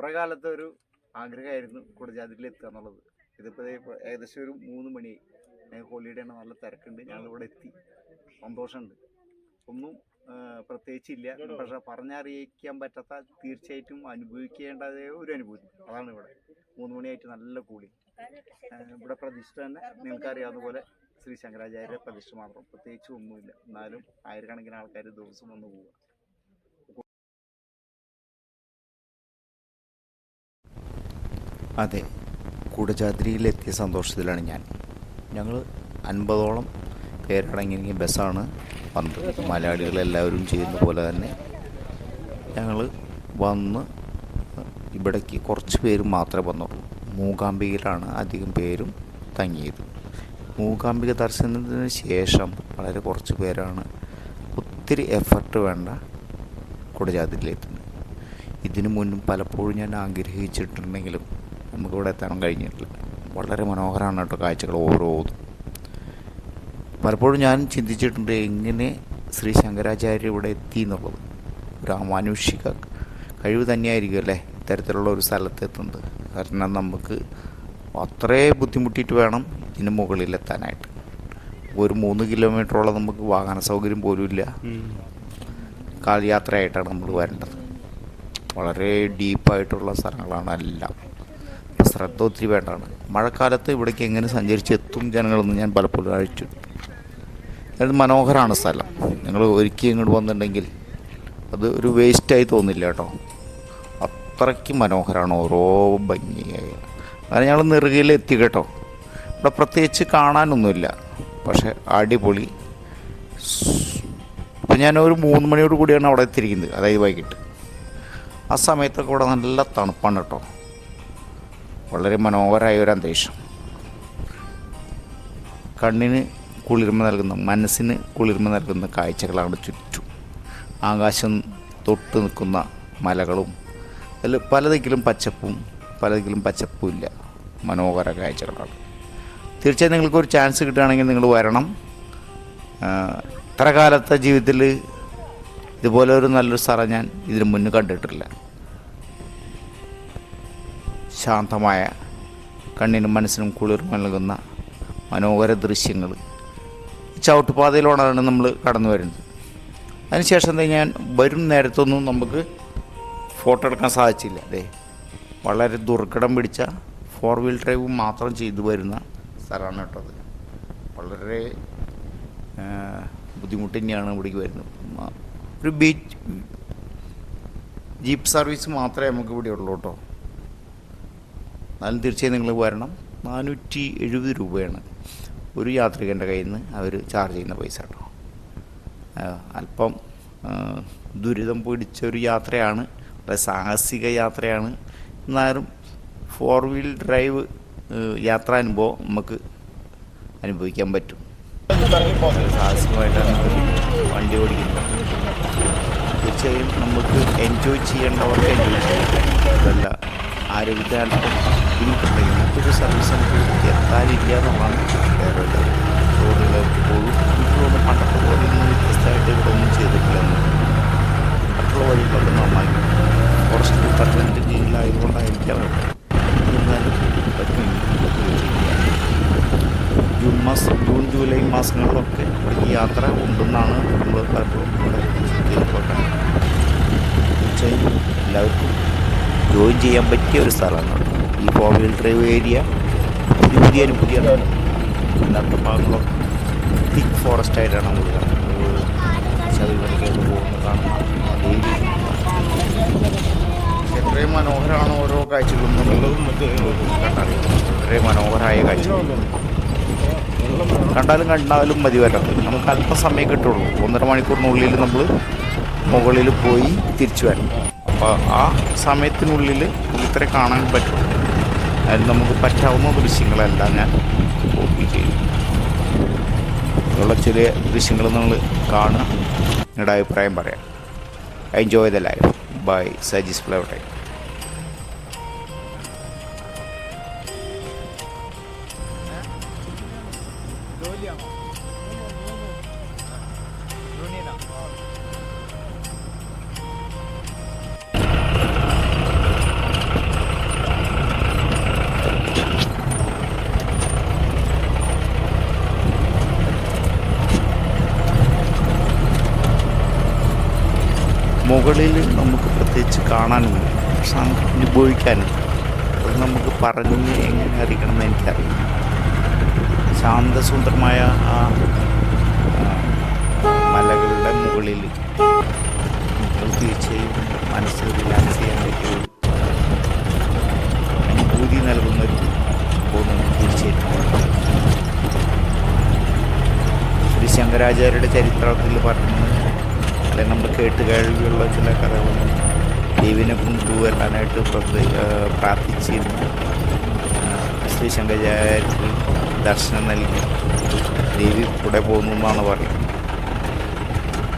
കുറേ കാലത്തെ ഒരു ആഗ്രഹമായിരുന്നു കുടജാതിരിൽ എത്തുക എന്നുള്ളത്. ഇതിപ്പോൾ ഏകദേശം ഒരു മൂന്ന് മണിയായി ഞങ്ങൾക്ക് ഹോളിഡേ ആണ് നല്ല തിരക്കുണ്ട്. ഞങ്ങൾ ഇവിടെ എത്തി. സന്തോഷമുണ്ട്. ഒന്നും പ്രത്യേകിച്ചില്ല. പക്ഷെ പറഞ്ഞറിയിക്കാൻ പറ്റാത്ത തീർച്ചയായിട്ടും അനുഭവിക്കേണ്ടതേ ഒരു അനുഭൂതി. അതാണ് ഇവിടെ. മൂന്ന് മണിയായിട്ട് നല്ല കൂളി. ഇവിടെ പ്രതിഷ്ഠ തന്നെ. നിങ്ങൾക്കറിയാവുന്ന പോലെ ശ്രീ ശങ്കരാചാര്യ പ്രതിഷ്ഠ മാത്രം. പ്രത്യേകിച്ച് ഒന്നുമില്ല. എന്നാലും ആയിരക്കണക്കിന് ആൾക്കാർ ദിവസം വന്ന് പോവുക. അതെ കൂടജാദ്രിയിലെത്തിയ സന്തോഷത്തിലാണ് ഞാൻ. ഞങ്ങൾ അൻപതോളം പേരടങ്ങിയ ബസ്സാണ് വന്നത്. മലയാളികളെല്ലാവരും ചെയ്യുന്ന പോലെ തന്നെ ഞങ്ങൾ വന്ന് ഇവിടേക്ക് കുറച്ച് പേര് മാത്രമേ വന്നുള്ളൂ. മൂകാംബികയിലാണ് അധികം പേരും തങ്ങിയത്. മൂകാംബിക ദർശനത്തിന് ശേഷം വളരെ കുറച്ച് പേരാണ് ഒത്തിരി എഫർട്ട് വേണ്ട കുടജാതിരിലെത്തുന്നത് ഇതിനു മുന്നും പലപ്പോഴും ഞാൻ ആഗ്രഹിച്ചിട്ടുണ്ടെങ്കിലും നമുക്കിവിടെ എത്താൻ കഴിഞ്ഞിട്ടില്ല. വളരെ മനോഹരമാണ് കേട്ടോ കാഴ്ചകൾ ഓരോന്നും. പലപ്പോഴും ഞാൻ ചിന്തിച്ചിട്ടുണ്ട് എങ്ങനെ ശ്രീ ശങ്കരാചാര്യ ഇവിടെ എത്തി എന്നുള്ളത്. ഒരു അമാനുഷിക കഴിവ് തന്നെയായിരിക്കും അല്ലേ? ഇത്തരത്തിലുള്ള ഒരു സ്ഥലത്തെത്തുന്നത് കാരണം നമുക്ക് അത്രേ ബുദ്ധിമുട്ടിയിട്ട് വേണം ഇതിന് മുകളിലെത്താനായിട്ട് ഒരു മൂന്ന് കിലോമീറ്ററോളം നമുക്ക് വാഹന സൗകര്യം പോലും ഇല്ല. കാൽയാത്രയായിട്ടാണ് നമ്മൾ വരേണ്ടത്. വളരെ ഡീപ്പായിട്ടുള്ള സ്ഥലങ്ങളാണ് എല്ലാം. അപ്പോൾ ശ്രദ്ധ ഒത്തിരി വേണ്ടതാണ് മഴക്കാലത്ത് ഇവിടേക്ക് എങ്ങനെ സഞ്ചരിച്ചെത്തും ജനങ്ങളെന്ന് ഞാൻ പലപ്പോഴും അഴിച്ചു അത് മനോഹരമാണ് സ്ഥലം. ഞങ്ങൾ ഒരുക്കി ഇങ്ങോട്ട് വന്നിട്ടുണ്ടെങ്കിൽ അത് ഒരു വേസ്റ്റായി തോന്നില്ല കേട്ടോ. അത്രയ്ക്ക് മനോഹരമാണ് ഓരോ ഭംഗിയായി. അങ്ങനെ ഞങ്ങൾ നെറുകയിലെത്തി കേട്ടോ. ഇവിടെ പ്രത്യേകിച്ച് കാണാനൊന്നുമില്ല. പക്ഷേ അടിപൊളി. ഇപ്പം ഞാൻ ഒരു മൂന്ന് മണിയോട് കൂടിയാണ് അവിടെ എത്തിയിരിക്കുന്നത്. അതായത് വൈകിട്ട്. ആ സമയത്തൊക്കെ ഇവിടെ നല്ല തണുപ്പാണ് കേട്ടോ. വളരെ മനോഹരമായ ഒരു അന്തരീക്ഷം. കണ്ണിന് കുളിർമ നൽകുന്ന മനസ്സിന് കുളിർമ നൽകുന്ന കാഴ്ചകളാണ് ചുറ്റും. ആകാശം തൊട്ട് നിൽക്കുന്ന മലകളും അതിൽ പലതെങ്കിലും പച്ചപ്പും പലതെങ്കിലും പച്ചപ്പും ഇല്ല. മനോഹര കാഴ്ചകളാണ്. തീർച്ചയായും നിങ്ങൾക്കൊരു ചാൻസ് കിട്ടുകയാണെങ്കിൽ നിങ്ങൾ വരണം. ഇത്ര കാലത്തെ ജീവിതത്തിൽ ഇതുപോലെ ഒരു നല്ലൊരു സ്ഥലം ഞാൻ ഇതിനു മുന്നേ കണ്ടിട്ടില്ല. ശാന്തമായ കണ്ണിനും മനസ്സിനും കുളിർമ നൽകുന്ന മനോഹര ദൃശ്യങ്ങൾ. ചവിട്ടുപാതയിലൂടെയാണ് നമ്മൾ കടന്നു വരുന്നത്. അതിനുശേഷം ഞാൻ വരും നേരത്തൊന്നും നമുക്ക് ഫോട്ടോ എടുക്കാൻ സാധിച്ചില്ല. അതെ വളരെ ദുർഘടം പിടിച്ച ഫോർ വീൽ ഡ്രൈവ് മാത്രം ചെയ്തു വരുന്ന സ്ഥലമാണ് കേട്ടത് വളരെ ആ, ബുദ്ധിമുട്ട് തന്നെയാണ് ഇവിടേക്ക് വരുന്നത്. ഒരു ബീച്ച് ജീപ്പ് സർവീസ് മാത്രമേ നമുക്ക് ഇവിടെ ഉള്ളൂ കേട്ടോ. എന്നാലും തീർച്ചയായും നിങ്ങൾ വരണം. നാനൂറ്റി എഴുപത് രൂപയാണ് ഒരു യാത്രികന്റെ കയ്യിൽ നിന്ന് അവർ ചാർജ് ചെയ്യുന്ന പൈസ കേട്ടോ. അല്പം ദുരിതം പിടിച്ച ഒരു യാത്രയാണ് വളരെ സാഹസിക യാത്രയാണ്. എന്നാലും ഫോർ വീൽ ഡ്രൈവ് യാത്രാനുഭവം നമുക്ക് അനുഭവിക്കാൻ പറ്റും. സാഹസികമായിട്ടാണ് വണ്ടി ഓടിക്കുന്നത് തീർച്ചയായും നമുക്ക് എൻജോയ് ചെയ്യേണ്ടവർക്ക് എൻജോയ് ചെയ്യാം. അതല്ല ആരോഗ്യത്തിന് അല്പം ബുദ്ധിമുട്ടുണ്ടെങ്കിൽ സർവീസ് നമുക്ക് എത്താനില്ല എന്നുള്ളതാണ് വേറെ റോഡുകൾ എനിക്ക് തോന്നുന്നു പണ്ടത്തെ പോലെ ഒന്നും വ്യത്യസ്തമായിട്ട് ഇവിടെ ഒന്നും ചെയ്തിട്ടില്ലെന്ന്. മറ്റുള്ള വഴികളൊക്കെ നന്നായി. ഫോറസ്റ്റ് ഡിപ്പാർട്ട്മെന്റ് കീഴിലായതുകൊണ്ടായിരിക്കാം എന്നാലും ജൂൺ മാസം ജൂൺ ജൂലൈ മാസങ്ങളിലൊക്കെ ഈ യാത്ര ഉണ്ടെന്നാണ് നമ്മൾ പലപ്പോഴും ഇവിടെ എല്ലാവർക്കും ജോയിൻ ചെയ്യാൻ പറ്റിയ ഒരു സ്ഥലമാണ്. ഈ ഫോർ വീൽ ഡ്രൈവ് ഏരിയ പുതിയ പുതിയ പുതിയ ഭാഗങ്ങളൊക്കെ തിക്ക് ഫോറസ്റ്റ് ആയിട്ടാണ് നമ്മൾ കാണുന്നത്. ശബരിമലയ്ക്കായിട്ട് പോകുന്ന കാണുന്ന എത്രയും മനോഹരമാണ് ഓരോ കാഴ്ചകളും എന്നുള്ളത് കണ്ടറിയാം എത്രയും മനോഹരമായ കാഴ്ചകളും കണ്ടാലും കണ്ടാലും മതി വരാത്തത് നമുക്ക് അല്പസമയം കിട്ടുള്ളൂ. ഒന്നര മണിക്കൂറിനുള്ളിൽ നമ്മൾ മുകളിൽ പോയി തിരിച്ചു വരണം. അപ്പോൾ ആ സമയത്തിനുള്ളിൽ ഇത്ര കാണാൻ പറ്റും. അതിൽ നമുക്ക് പറ്റാവുന്ന ദൃശ്യങ്ങളെല്ലാം ഞാൻ കോപ്പി ചെയ്യും. ഉള്ള ചെറിയ ദൃശ്യങ്ങൾ നിങ്ങൾ കാണുക. നിങ്ങളുടെ അഭിപ്രായം പറയാം. Enjoy the life by Saji's flower മുകളിൽ നമുക്ക് പ്രത്യേകിച്ച് കാണാനുണ്ട് പക്ഷെ നമുക്ക് അനുഭവിക്കാനും അത് നമുക്ക് പറഞ്ഞ് എങ്ങനെ അറിയിക്കണമെന്ന് എനിക്കറിയില്ല. ശാന്തസുന്ദരമായ ആ മലകളുടെ മുകളിൽ തീർച്ചയായും മനസ്സ് റിലാക്സ് ചെയ്യാൻ പറ്റിയ അനുഭൂതി നൽകുന്ന ഒരു ബോധം തീർച്ചയായിട്ടും ശ്രീ ശങ്കരാചാര്യരുടെ ചരിത്രത്തിൽ പറയുന്നത് അല്ലെങ്കിൽ നമ്മൾ കേട്ട് കേൾവിയുള്ള ചില കഥകളൊന്നും ദൈവിനെ കൊണ്ടുവരാനായിട്ട് പ്രാർത്ഥിച്ചിരുന്നു. ശ്രീ ശങ്കരാചാര്യർക്ക് ദർശനം നൽകി. ദേവി കൂടെ പോകുന്നു എന്നാണ് പറയുന്നത്.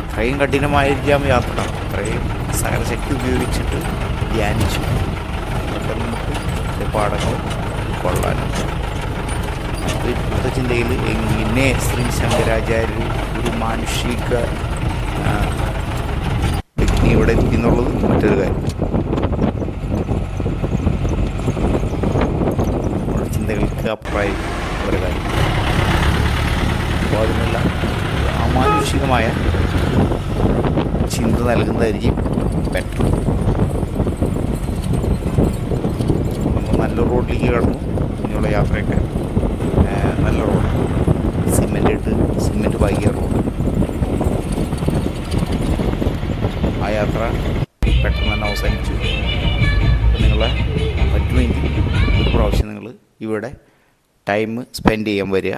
അത്രയും കഠിനമായിരിക്കാം യാത്ര. അത്രയും സകലശക്തി ഉപയോഗിച്ചിട്ട് ധ്യാനിച്ചു. അതൊക്കെ നമുക്ക് പാഠങ്ങൾ കൊള്ളാനും ചിന്തയിൽ എങ്ങനെ ശ്രീ ശങ്കരാചാര്യ ഒരു മാനുഷിക ഇവിടെ എത്തിക്കുന്നുള്ളത് മറ്റൊരു കാര്യം. നമ്മുടെ ചിന്തകൾക്ക് അപ്പുറമായി ഒരു കാര്യം. അപ്പോൾ അതിനെല്ലാം അമാനുഷികമായ ചിന്ത നൽകുന്നതായിരിക്കും ബെറ്റർ നമ്മൾ നല്ല റോഡിലേക്ക് കടന്നു. ഇനിയുള്ള യാത്രയൊക്കെ നല്ല റോഡ് സിമെന്റ് ഇട്ട് സിമെന്റ് പാകിയ റോഡ് ആ യാത്ര പെട്ടെന്ന് തന്നെ അവസാനിച്ചു നിങ്ങളെ പറ്റുമെങ്കിൽ ഒരു പ്രാവശ്യം നിങ്ങൾ ഇവിടെ ടൈം സ്പെൻഡ് ചെയ്യാൻ വരിക.